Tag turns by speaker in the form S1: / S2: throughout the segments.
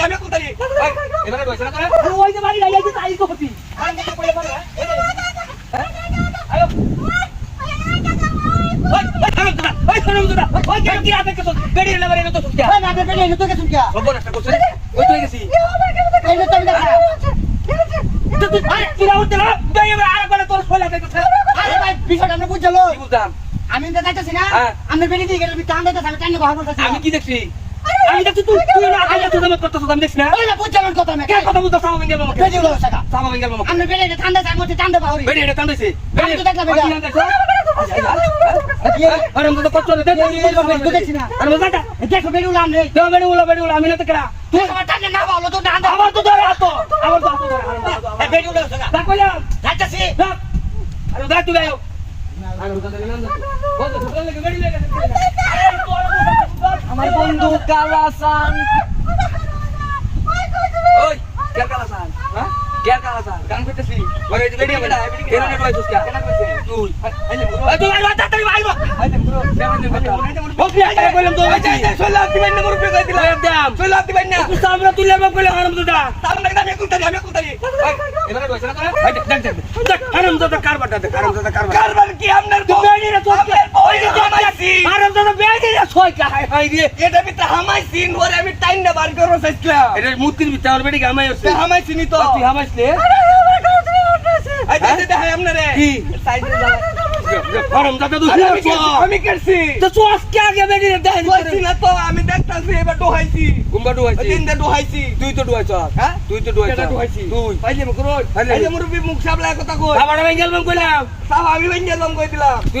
S1: আমি এবারে বসে না করে
S2: ওই যে বাড়ি আই আই তাই তো হতি
S1: কারণ পড়ে পড়ে আয়ো। ওই ওই থাম তোরা ওই শোনো তোরা ওই কেন কি আপে কত গাড়ি লাগারে তো সুকিয়া
S2: ওই না বেটে এনে তো কে শুনকিয়া
S1: খবর একটা করছে ওই তুই গেছি
S2: এই যে তুমি দেখা
S1: তুই আরে কিরা উঠতে না তুই আর করে তোর ফলা দেখছ
S2: আরে ভাই বিষয়টা আমরা বুঝলো
S1: বুঝলাম?
S2: আমি তো যাইতাছি না।
S1: হ্যাঁ।
S2: আমি বেরিয়ে দিয়ে গেলে টান দিতে আমি টান কথা বলতেছি
S1: আমি কি দেখছি? আমি দেখছি তুই তুই না আগে তুই জমা করতেছ আমি দেখছি না
S2: ওই না বুঝলাম কথা না
S1: কে কথা বুঝতাছ আমি গেলাম আমাকে
S2: বেজে উড়াও টাকা
S1: সামা আমি গেলাম
S2: আমি বেড়ে ঠান্ডা চাই মতে ঠান্ডা বাউরি
S1: বেড়ে এটা ঠান্ডা সে
S2: বেড়ে তো দেখলাম এটা
S1: আরে আমি
S2: তুই দেখছিস
S1: আরে মজাটা
S2: তুই না বাউলো তো ঠান্ডা
S1: আমার তো না
S2: আমার বন্ধু কালাসান
S1: ওই কে কালাসান হ্যাঁ কে কালাসান গান করতেছি ওরে এই গাড়ি বেটা কেন নেট হইছস কে তুই এই তুই আইবা তাড়াতাড়ি আইবা আইতে পুরো সেভেন দিন ও কি আইতে কইলাম তো আইতে আইতে সোলা দিবেন না মুরপে কই দিলা একদম সোলা দিবেন না তুই সামনে তুই লেবা কইলে হারাম দাদা তার লাগে আমি কুলতারি আমি কুলতারি এবারে কইছ না করে আই দেখ দেখ দেখ হারাম দাদা কারবারটা দেখ হারাম দাদা কারবার কারবার কি আপনার তুই বেড়ি রে তো ওই যে হামাইছি হারাম দাদা বেড়ি রে ছয় কা হাই হাই রে এটা ভিতরে হামাইছি ওরে আমি টাইম না বার চাইছিলাম। এটা ভিতরে আমার হামাই তো তুই হামাইছলে? দে হাই কি? দাদা তুই আমি করছি তো তুই আজকে আগে বেড়ি দেখ করছি না তো আমি দেখতাছি এবার ডোহাইছি। কুম্বা ডোহাইছি। তিন দে ডোহাইছি। তুই তো ডোহাইছ। হ্যাঁ? তুই তো ডোহাইছ। তুই পাইলে মুখ রোজ পাইলে মুরবি মুখ সাবলা কথা কই কইলাম। আমি দিলাম। তুই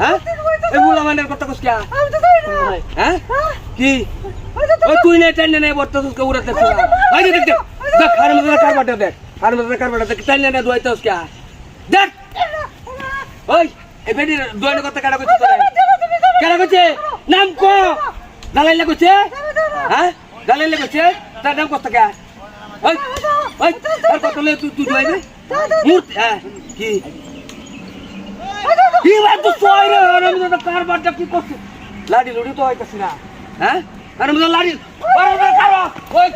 S1: হ্যাঁ? এ বুলা মানের কথা কস কিয়া হ্যাঁ? কি? ওই তুই না টাইনে নাই উড়াতে দেখ দেখ। দেখ আর মধ্যে কারবাটা দেখ। আর মধ্যে কারবাটা দেখ। টাইনে না কিয়া দেখ। ওই এ বেডি দুয়ানে কথা কাটা কইছিস তোরা? কাটা কইছে? নাম কো। দালাইলে কইছে? হ্যাঁ? দালাইলে কইছে? তার নাম কত কা ওই ওই আর কত তুই তুই দুয়াইবে মূর্তি হ্যাঁ কি? তো সয় রে আমি তো কারবারটা কি করছি লাডি লুডি তো হইতাছি না হ্যাঁ আমি তো লাডি ওই ওই ওই